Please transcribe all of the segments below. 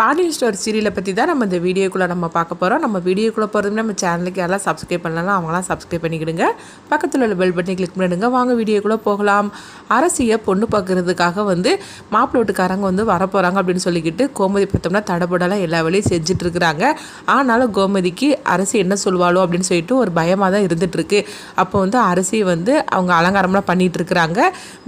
Pandian store சீரியலை பற்றி தான் நம்ம இந்த வீடியோக்குள்ளே நம்ம பார்க்க போகிறோம் நம்ம வீடியோக்குள்ளே போகிறதுமே நம்ம சேனலுக்கு யாரெல்லாம் சப்ஸ்கிரைப் பண்ணலாம் அவங்களாம் சப்ஸ்கிரைப் பண்ணிக்கிடுங்க. பக்கத்தில் உள்ள பெல் பட்டனை கிளிக் பண்ணிடுங்க. வாங்க வீடியோக்குள்ளே போகலாம். அரசியை பொண்ணு பார்க்குறதுக்காக வந்து மாப்பிள்ளை வீட்டுக்காரங்க வந்து வரப்போகிறாங்க அப்படின்னு சொல்லிக்கிட்டு கோமதி பார்த்தோம்னா தடபடலாம் எல்லா வேலையும் செஞ்சிட்டுருக்குறாங்க ஆனாலும் கோமதிக்கு அரசி என்ன சொல்லுவாளோ அப்படின்னு சொல்லிட்டு ஒரு பயமாக தான் இருந்துகிட்ருக்கு அப்போ வந்து அரசி வந்து அவங்க அலங்காரம்லாம் பண்ணிகிட்டு இருக்கிறாங்க.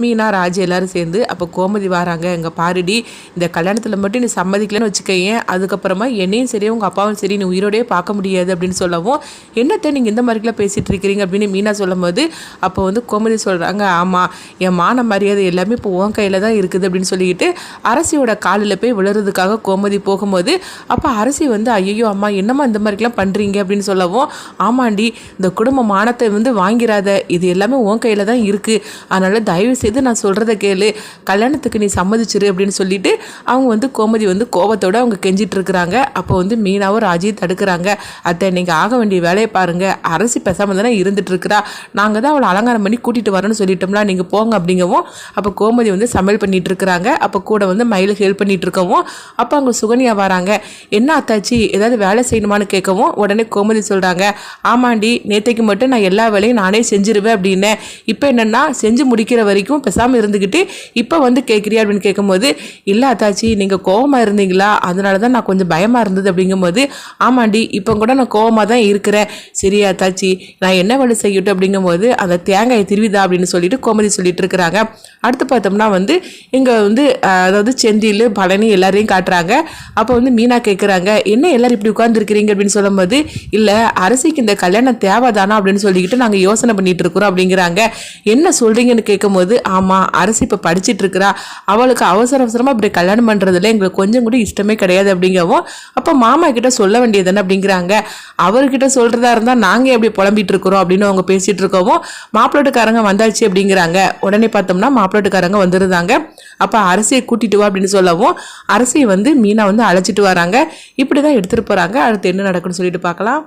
மீனா ராஜ் எல்லாரும் சேர்ந்து அப்போ கோமதி வராங்க. எங்கள் பாரிடி இந்த கல்யாணத்தில் மட்டும் நீ சம்மதிக்கலன்னு வச்சுக்கேன் அதுக்கப்புறமா என்னையும் சரி உங்கள் அப்பாவும் சரி நீ உயிரோடையே பார்க்க முடியாது அப்படின்னு சொல்லவும் என்னத்தை நீங்கள் இந்த மாதிரிலாம் பேசிகிட்டு இருக்கிறீங்க? அப்படின்னு மீனா சொல்லும்போது அப்போ வந்து கோமதி சொல்கிறாங்க ஆமாம் என் மான மரியாதை எல்லாமே இப்போ உன் கையில் தான் இருக்குது அப்படின்னு சொல்லிக்கிட்டு அரசியோட காலில் போய் விழுறதுக்காக கோமதி போகும்போது அப்போ அரசி வந்து ஐயோ அம்மா என்னம்மா இந்த மாதிரிலாம் பண்ணுறீங்க அப்படின்னு சொல்லவும் ஆமாண்டி இந்த குடும்ப மானத்தை வந்து வாங்கிறாத இது எல்லாமே உன் கையில் தான் இருக்குது அதனால் தயவு செய்து நான் சொல்கிறத கேளு. கல்யாணத்துக்கு நீ சம்மதிச்சிரு அப்படின்னு சொல்லிட்டு அவங்க வந்து கோமதி வந்து கோவத்தோட அவங்க கெஞ்சிட்டு இருக்கிறாங்க. அப்போ வந்து மீனாவும் ராஜியும் தடுக்கிறாங்க. அத்தை நீங்கள் ஆக வேண்டிய வேலையை பாருங்க. அரசி பேசாமல் தானே இருந்துட்டு இருக்கிறா. நாங்கள் தான் அவளை அலங்காரம் பண்ணி கூட்டிகிட்டு வரணும்னு சொல்லிட்டோம்னா நீங்கள் போங்க அப்படிங்கவும் அப்போ கோமதி வந்து சமையல் பண்ணிட்டு இருக்கிறாங்க. அப்போ கூட வந்து மயிலுக்கு ஹெல்ப் பண்ணிட்டு இருக்கவும் அப்போ அவங்க சுகன்யா வராங்க. என்ன அத்தாச்சி ஏதாவது வேலை செய்யணுமான்னு கேட்கவும் உடனே கோமதி சொல்கிறாங்க ஆமாண்டி நேத்தைக்கு மட்டும் நான் எல்லா வேலையும் நானே செஞ்சிருவேன் அப்படின்னு. இப்போ என்னென்னா செஞ்சு முடிக்கிற வரைக்கும் பேசாமல் இருந்துக்கிட்டு இப்போ வந்து கேட்குறியா? அப்படின்னு கேட்கும்போது இல்லை அத்தாச்சி நீங்கள் கோவமாக இருந்தீங்களா? அதனால தான் நான் கொஞ்சம் பயமாக இருந்தது அப்படிங்கும்போது ஆமாண்டி இப்போ கூட நான் கோவமாக தான் இருக்கிறேன். சரியா தாச்சி நான் என்ன வேலை செய்யட்டும் அப்படிங்கும்போது அந்த தேங்காயை திருவிதா அப்படின்னு சொல்லிட்டு கோமதி சொல்லிட்டு இருக்கிறாங்க. அடுத்து பார்த்தோம்னா வந்து இங்கே வந்து அதாவது செந்தில் பழனி எல்லாரையும் காட்டுறாங்க. அப்போ வந்து மீனா கேட்குறாங்க என்ன எல்லாரும் இப்படி உட்காந்துருக்கிறீங்க அப்படின்னு சொல்லும்போது இல்லை அரசிக்கு இந்த கல்யாணம் தேவைதானா? அப்படின்னு சொல்லிக்கிட்டு நாங்கள் யோசனை பண்ணிட்டு இருக்கிறோம் அப்படிங்கிறாங்க. என்ன சொல்கிறீங்கன்னு கேட்கும்போது ஆமாம் அரசு இப்போ படிச்சுட்டு இருக்கிறா. அவளுக்கு அவசர அவசரமாக இப்படி கல்யாணம் பண்ணுறதுல எங்களுக்கு கொஞ்சம் கூட இஷ்டமே கிடையாது அப்படிங்கவும் அப்போ மாமா கிட்ட சொல்ல வேண்டியது என்ன அப்படிங்கிறாங்க? அவர்கிட்ட சொல்றதா இருந்தால் நாங்கள் எப்படி புலம்பிட்டு இருக்கிறோம் அப்படின்னு அவங்க பேசிட்டு இருக்கவும் மாப்பிள்ளட்டுக்காரங்க வந்தாச்சு அப்படிங்கிறாங்க. உடனே பார்த்தோம்னா மாப்பிள்ளட்டுக்காரங்க வந்துருந்தாங்க. அப்போ அரசியை கூட்டிட்டு வா அப்படின்னு சொல்லவும் அரசியை வந்து மீனா வந்து அழைச்சிட்டு வராங்க. இப்படி தான் எடுத்துகிட்டு போகிறாங்க அடுத்து என்ன நடக்குன்னு சொல்லிட்டு பார்க்கலாம்.